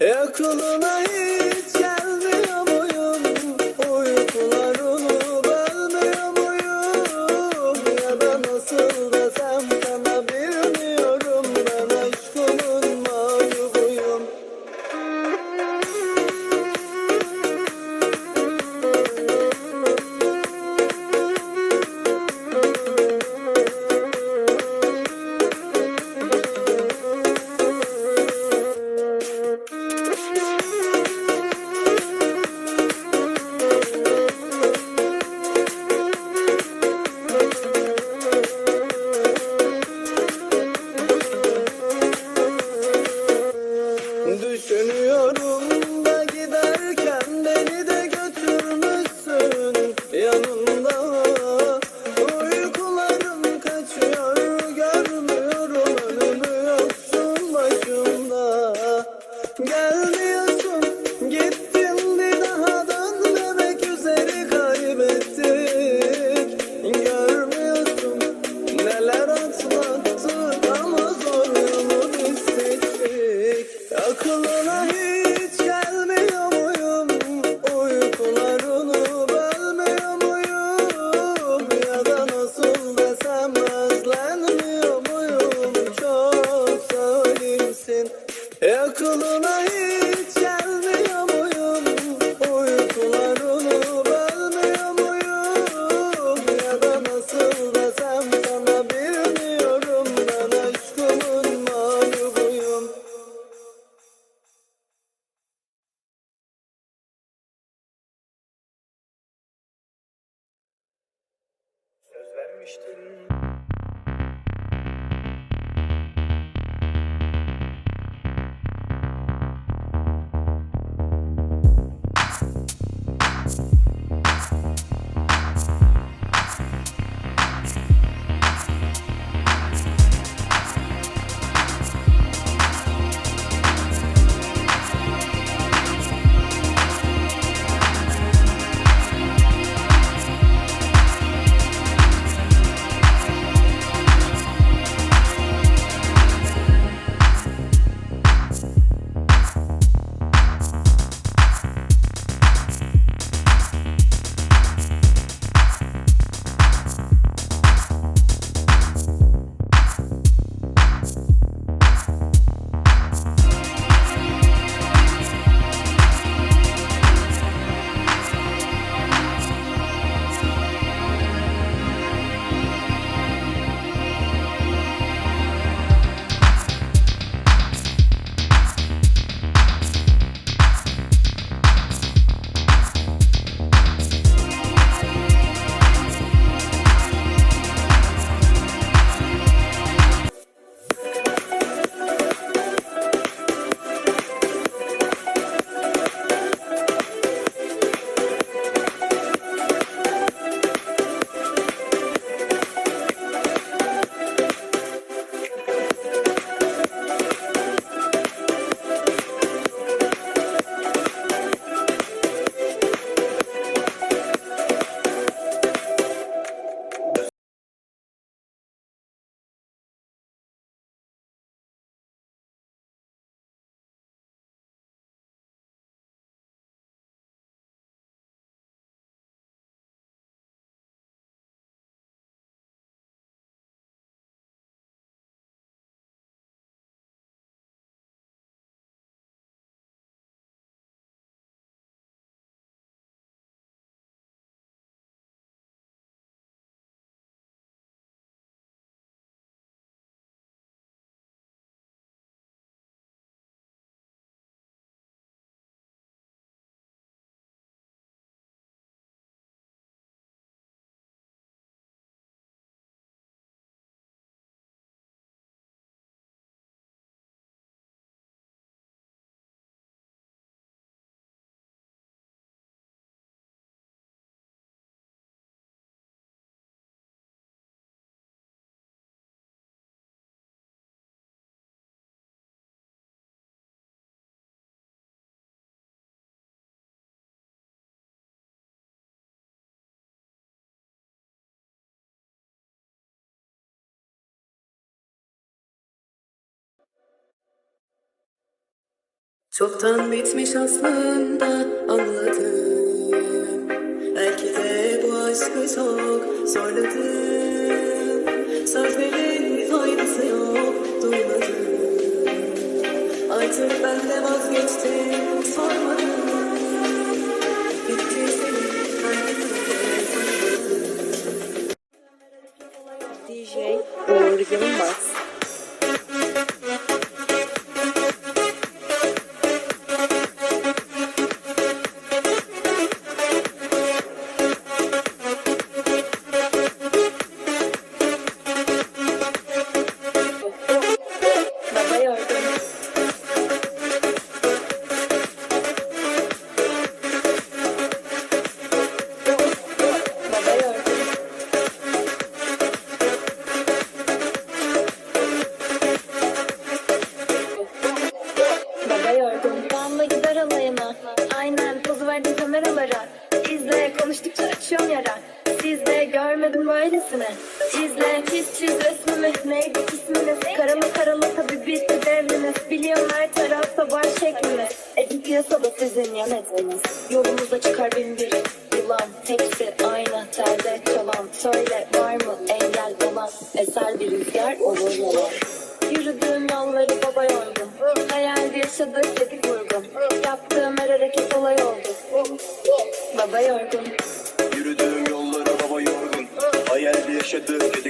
E aklına hiç Çoktan bitmiş aslında anladım. Belki de bu aşkı çok zorladım Sözlerin faydası yok duymadım. Artık ben de vazgeçtim sormadım kameralara. İzle konuştukça açıyorum yara. Sizde görmedim böylesini. İzle çiz çiz resmimi. Neydi isminiz? Karama karala tabi bitti devriniz. Biliyorum her tarafta var şekliniz. Edin piyasada sizin yan etmeniz. Yolumuza çıkar bin bir yılan. Hepsi aynı telde çalan. Söyle var mı engel olan? Eser bir rüzgar olur yalan. should do.